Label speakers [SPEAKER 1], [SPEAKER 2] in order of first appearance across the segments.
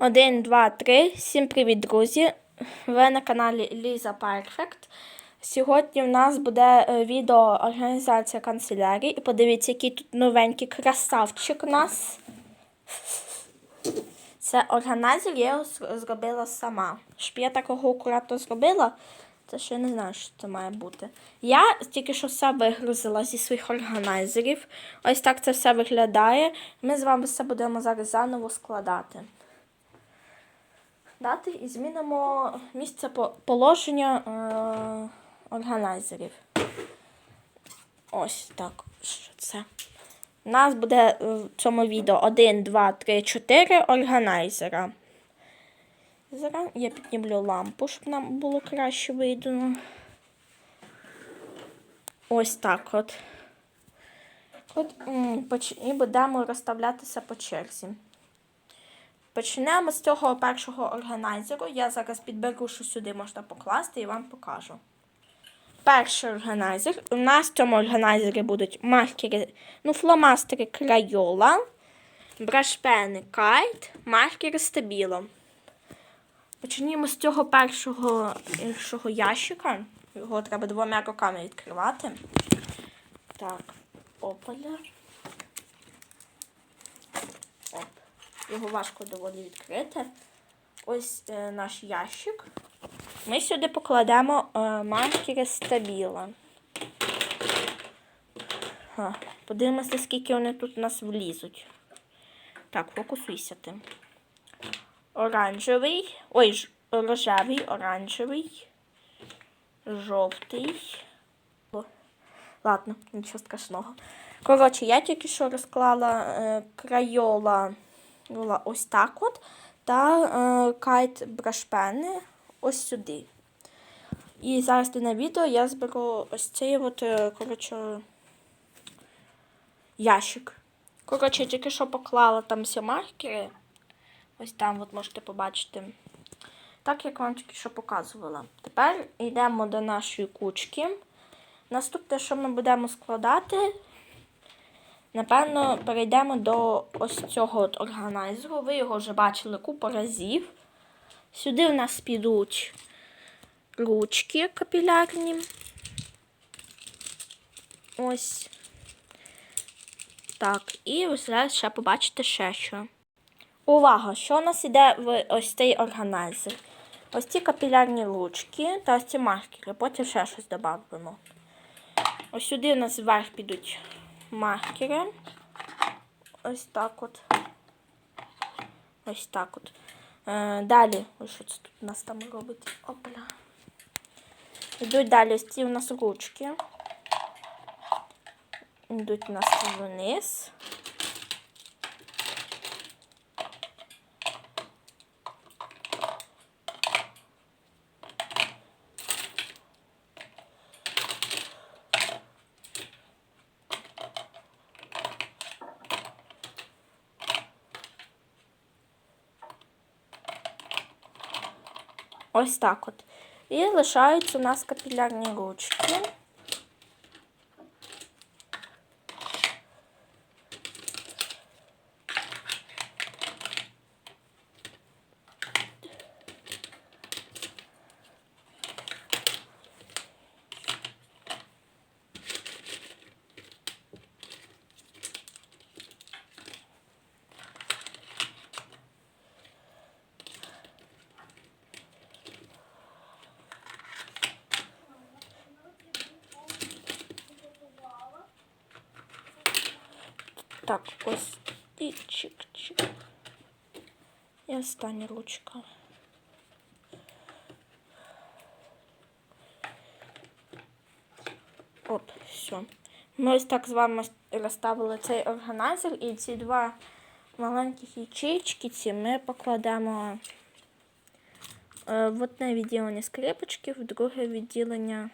[SPEAKER 1] Один, два, три. Всім привіт, друзі! Ви на каналі Ліза Перфект. Сьогодні в нас буде е, відео організація канцелярії. І подивіться, який тут новенький красавчик у нас. Це органайзер, я його зробила сама. Щоб я такого акуратно зробила, це ще не знаю, що це має бути. Я тільки що все вигрузила зі своїх органайзерів. Ось так це все виглядає. Ми з вами все будемо зараз заново складати. Дати і змінимо місце положення е- органайзерів. Ось так. Що це? У нас буде е, в цьому відео 1, 2, 3, 4 органайзера. Зараз я піднімлю лампу, щоб нам було краще видно. Ось так от. От і будемо розставлятися по черзі. Почнемо з цього першого органайзеру. Я зараз підберу, що сюди можна покласти і вам покажу. Перший органайзер. У нас в цьому органайзері будуть маркери, ну, фломастери Крайола, брашпени Кайт, маркери Стабіло. Почнімо з цього першого іншого ящика. Його треба двома руками відкривати. Так, опаля. Його важко доволі відкрити. Ось е, наш ящик. Ми сюди покладемо е, маркери стабіла. Подивимося, скільки вони тут у нас влізуть. Так, фокусуйся тим. Оранжевий. Ой, ж, рожевий, оранжевий, жовтий. О, ладно, нічого страшного. Коротше, я тільки що розклала е, крайола була ось так от. Та е, кайт брашпени ось сюди. І зараз на відео я зберу ось цей от, е, коротше, ящик. Коротше, тільки що поклала там всі маркери. Ось там от можете побачити. Так, як вам тільки що показувала. Тепер йдемо до нашої кучки. Наступне, що ми будемо складати, Напевно, перейдемо до ось цього от органайзеру. Ви його вже бачили купу разів. Сюди в нас підуть ручки капілярні. Ось. Так, і ви зараз ще побачите ще що. Увага! Що у нас йде в ось цей органайзер? Ось ці капілярні ручки та ось ці маркери. Потім ще щось додамо. Ось сюди у нас вверх підуть маркери. Ось так от. Ось так от. Е, далі, ось що це тут у нас там робить? Опля. Йдуть далі ось ці у нас ручки. Йдуть у нас вниз. Ось так от. І лишаються у нас капілярні ручки. Так, ось і чик-чик. Остання ручка. Оп, все. Ми ось так з вами розставили цей органайзер і ці два маленьких ячейки ці ми покладемо е, в одне відділення скрипочки, в друге відділення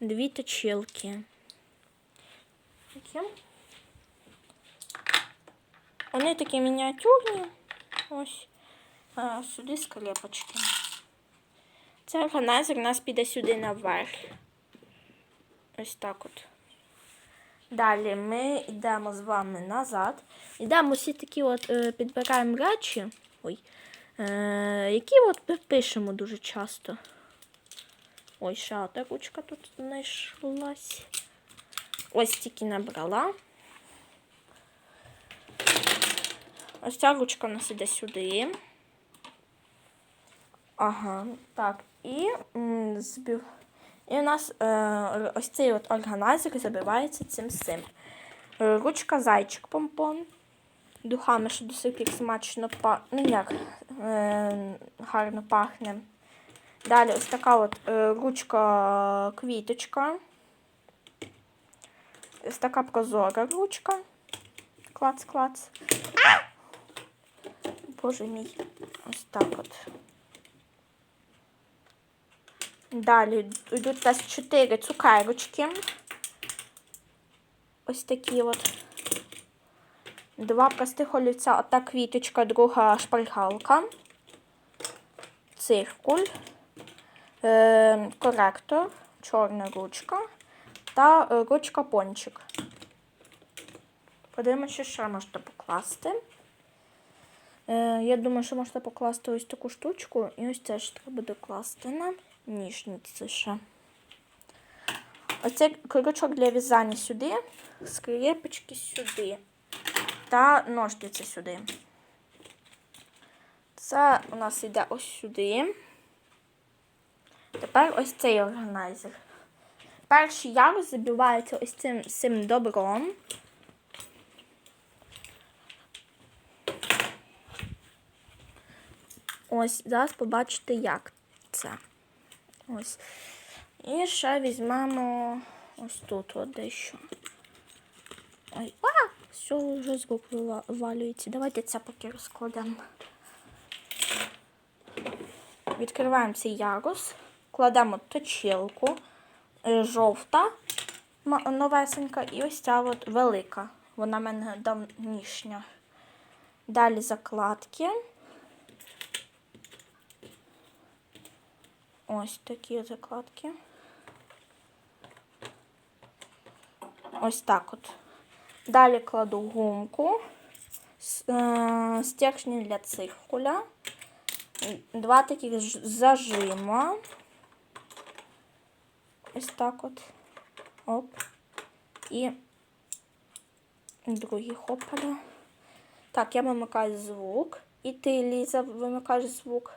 [SPEAKER 1] дві точилки. Такі. Вони такі мініатюрні. Ось а, сюди скрепочки. Цей органайзер у нас піде сюди наверх. Ось так от. Далі ми йдемо з вами назад. Йдемо всі такі от е, підбираємо речі. Ой. Е, які от пишемо дуже часто. Ой, ще одна ручка тут знайшлась. Ось тільки набрала. Ось ця ручка у нас іде сюди. Ага, так. І, збив... і у нас е, ось цей от органайзер забивається цим сим. Ручка зайчик помпон. Духами, що досить як смачно па... ну, як, е, гарно пахне. Далі ось така от е, ручка квіточка. Ось така прозора ручка. Клац-клац. Боже мій. Ось так от. Далі йдуть у нас 4 цукерочки. Ось такі от. Два простих олівця, одна квіточка, друга шпаргалка. Циркуль. Е, коректор, чорна ручка та е, ручка пончик. Подивимося, що можна покласти. Е, я думаю, що можна покласти ось таку штучку, і ось це ж треба докласти нам ніжниці ще. Оцей крючок для в'язання сюди, скрепочки сюди та ножниці сюди. Це у нас йде ось сюди. Тепер ось цей органайзер. Перший ярус забивається ось цим, цим добром. Ось, зараз побачите, як це. Ось. І ще візьмемо ось тут от дещо. Ой, а! Все вже з рук вила- вивалюється. Давайте це поки розкладемо. Відкриваємо цей ярус, кладемо точилку, е, жовта, новесенька, і ось ця от велика. Вона в мене давнішня. Далі закладки. Ось такі закладки. Ось так от. Далі кладу гумку, е, стержні для циркуля, два таких зажима. Ось так от. Оп. І другий хопаля. Так, я вимикаю звук. І ти, Ліза, вимикаєш звук.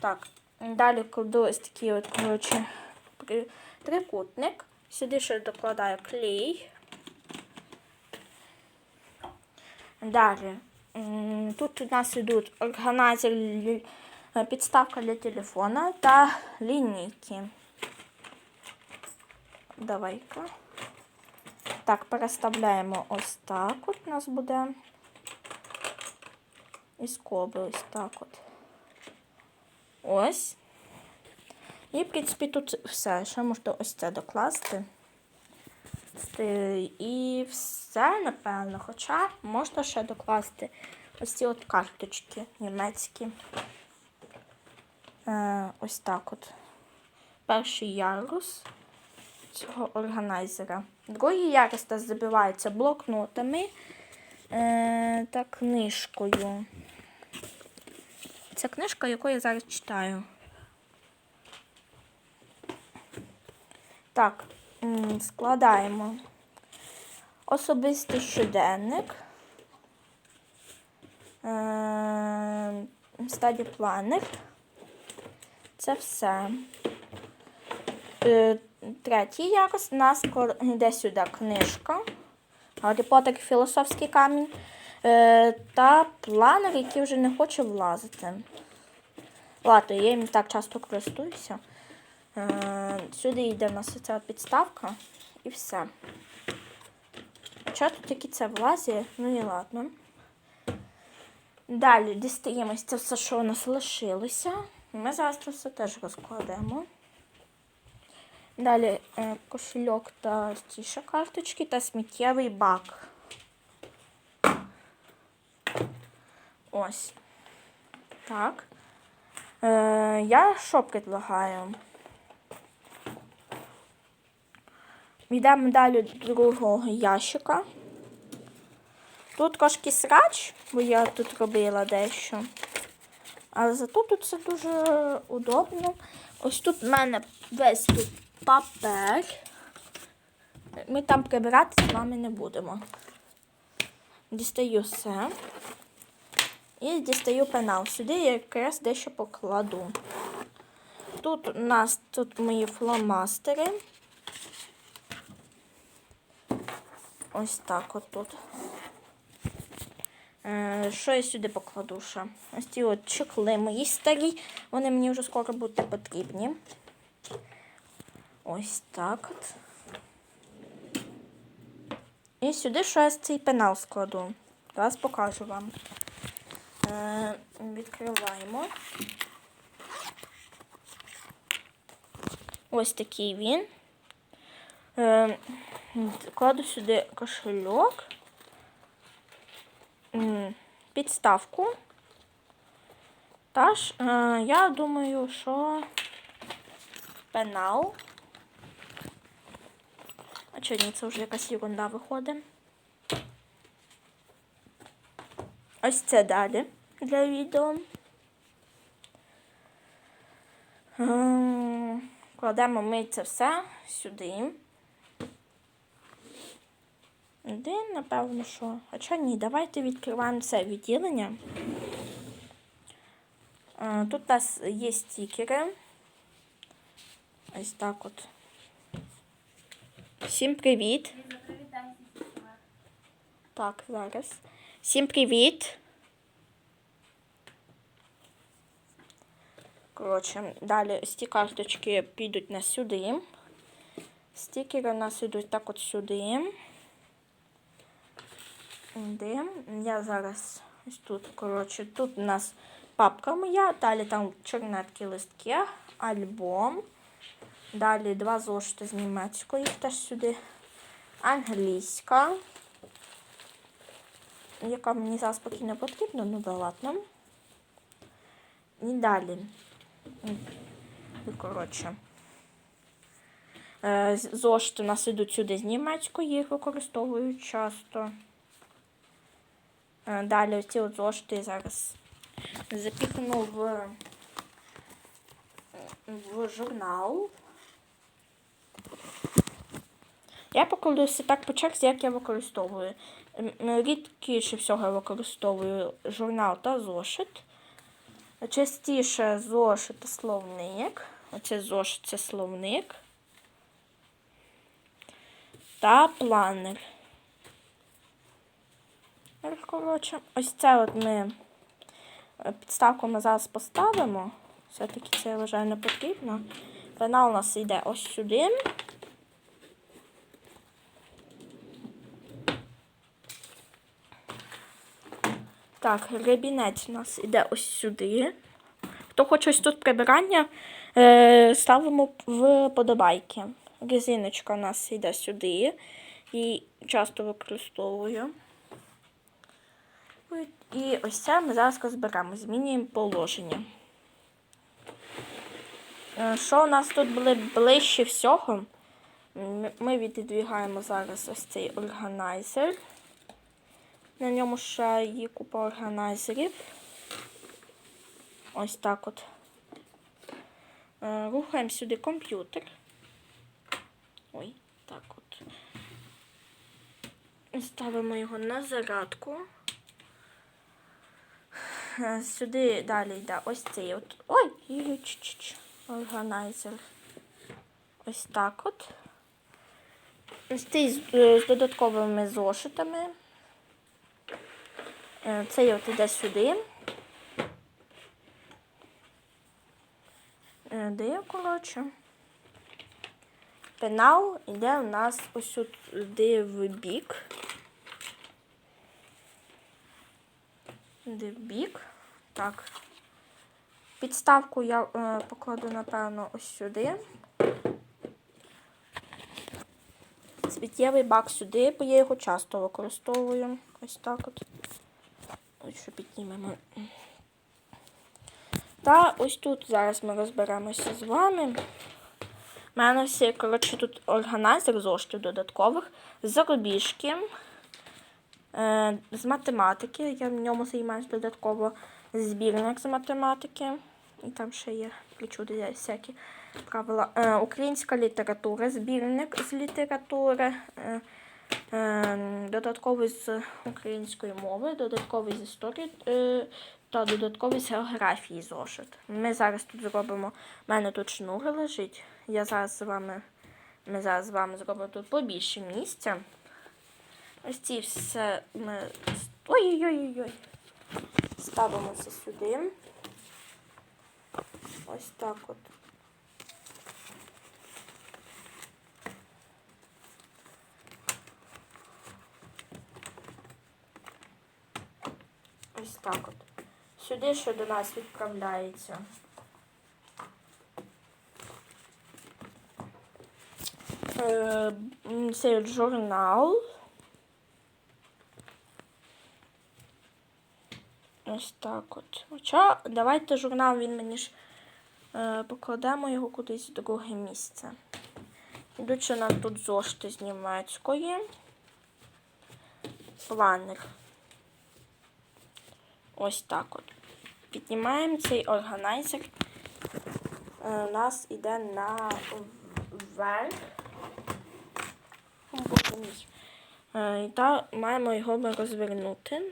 [SPEAKER 1] Так, далі кладу ось такий от, коротше, трикутник. Сюди ще докладаю клей. Далі. Тут у нас йдуть органайзер, підставка для телефона та лінійки. Давай-ка. Так, переставляємо ось так. От у нас буде. І скоби ось так от. Ось. І, в принципі, тут все. Ще можна ось це докласти. І все, напевно. Хоча можна ще докласти ось ці от карточки німецькі. Е, ось так от. Перший ярус цього органайзера. Другий ярус забивається блокнотами е, та книжкою. Це книжка, яку я зараз читаю. Так, складаємо особистий щоденник, е, стаді планер. Це все. Е, Третій ярус у нас йде сюди книжка. Гаррі Поттер філософський камінь. Е, та планер, який вже не хоче влазити. Ладно, я їм так часто користуюся. Е, Сюди йде в нас ця підставка і все. Хоча тут тільки це влазить, ну і ладно. Далі дістаємо це все, що у нас лишилося. Ми зараз це все теж розкладемо. Далі е, кошельок та ті ще карточки та сміттєвий бак. Ось. Так. Е, я що предлагаю? Йдемо далі до другого ящика. Тут трошки срач, бо я тут робила дещо. Але зато тут все дуже удобно. Ось тут в мене весь тут папер. Ми там прибирати з вами не будемо. Дістаю все. І дістаю пенал. Сюди я якраз дещо покладу. Тут у нас тут мої фломастери. Ось так от тут. Е, Що я сюди покладу ще? Ось ті от чехли мої старі. Вони мені вже скоро будуть потрібні. Ось так от. І сюди ще я цей пенал складу. Зараз покажу вам. Е, відкриваємо. Ось такий він. Е, кладу сюди кошельок, підставку. Та ж, е, я думаю, що пенал. А чи ні, це вже якась ерунда виходить. Ось це далі для відео. Ем, Кладемо ми це все сюди. Де, напевно, що. Хоча ні, давайте відкриваємо це відділення. Е, Тут у нас є стікери. Ось так от. Всім привіт! Так, зараз. Всім привіт! Коротше, далі ось ці карточки підуть на сюди. Стікери у нас йдуть так от сюди. Де? Я зараз ось тут, коротше, тут у нас папка моя, далі там чорнетки листки, альбом. Далі два зошити з німецької теж сюди. Англійська, яка мені зараз поки не потрібна, ну да ладно. І далі. І, коротше. Е, з- Зошити у нас ідуть сюди з німецької, їх використовую часто. Е, Далі ці от зошити я зараз запіхну в, в журнал. Я все так по черзі, як я використовую. Рідкіше всього я використовую журнал та зошит. Частіше зошит та словник. Оце зошит це словник. Та планер. Коротше, ось це от ми е, підставку ми зараз поставимо. Все-таки це я вважаю не потрібно. Пенал у нас йде ось сюди. Так, гребінець у нас іде ось сюди. Хто хоче ось тут прибирання, е, ставимо в подобайки. Резиночка у нас йде сюди. І часто використовую. І ось це ми зараз розберемо, змінюємо положення. Е, Що у нас тут були ближче всього? Ми віддвігаємо зараз ось цей органайзер. На ньому ще є купа органайзерів. Ось так от. Е, Рухаємо сюди комп'ютер. Ой, так от. Ставимо його на зарядку. Е, Сюди далі йде ось цей от. Ой, ой, ч-ч-ч, органайзер. Ось так от. Ось цей з, е, з додатковими зошитами. Е, Цей от іде сюди. Е, Де, коротше. Пенал йде у нас ось сюди в бік. Де в бік. Так. Підставку я е, покладу, напевно, ось сюди. Сміттєвий бак сюди, бо я його часто використовую. Ось так от. Що піднімемо. Та ось тут зараз ми розберемося з вами. У мене все, коротше, тут органайзер зоштів додаткових, зарубіжки, Е, з математики. Я в ньому займаюся додатково збірник з математики. І там ще є причуди всякі правила. Е, українська література, збірник з літератури. Е, е, додатковий з української мови, додатковий з історії е, та додатковий з географії зошит. Ми зараз тут зробимо. У мене тут шнур лежить. Я зараз з вами, ми зараз з вами зробимо тут побільше місця. Ось ці все ми. Ой-ой-ой-ой. Ставимо це сюди. Ось так от. Ось так от. Сюди що до нас відправляється. Е, от журнал. Ось так от. Хоча давайте журнал він мені ж е, покладемо його кудись в друге місце. Ідучи нам тут зошити з німецької. Планер. Ось так от. Піднімаємо цей органайзер. Е, У нас іде на мій. Е, І та маємо його розвернути.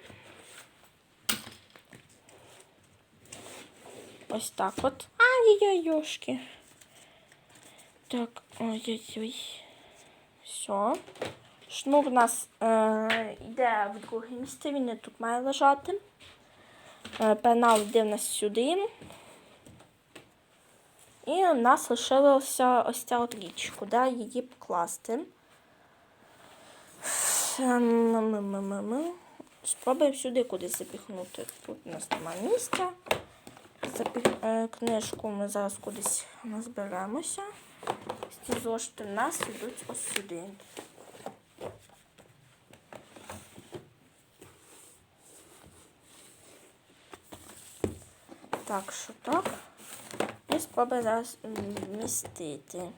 [SPEAKER 1] Ось так от. Ай-яй-яй-йошки. Так, ой-ой-ой. Все. Шнур у нас е, йде в друге місце, він не тут має лежати. Е, пенал йде в нас сюди. І у нас лишилася ось ця от річ, куди її покласти. Спробуємо сюди кудись запіхнути. Тут у нас немає місця. Запіх... е, Книжку ми зараз кудись назберемося. Ці зошити в нас йдуть ось сюди. Так, що так. І спробуємо зараз вмістити.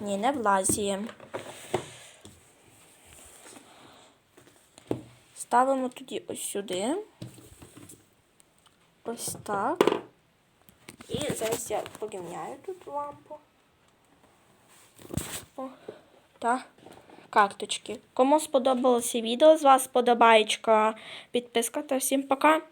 [SPEAKER 1] Ні, не влазіє. Ставимо тоді ось сюди. Ось так. І зараз я порівняю тут лампу. О, та карточки. Кому сподобалося відео, з вас подобаєчка, підписка та всім пока.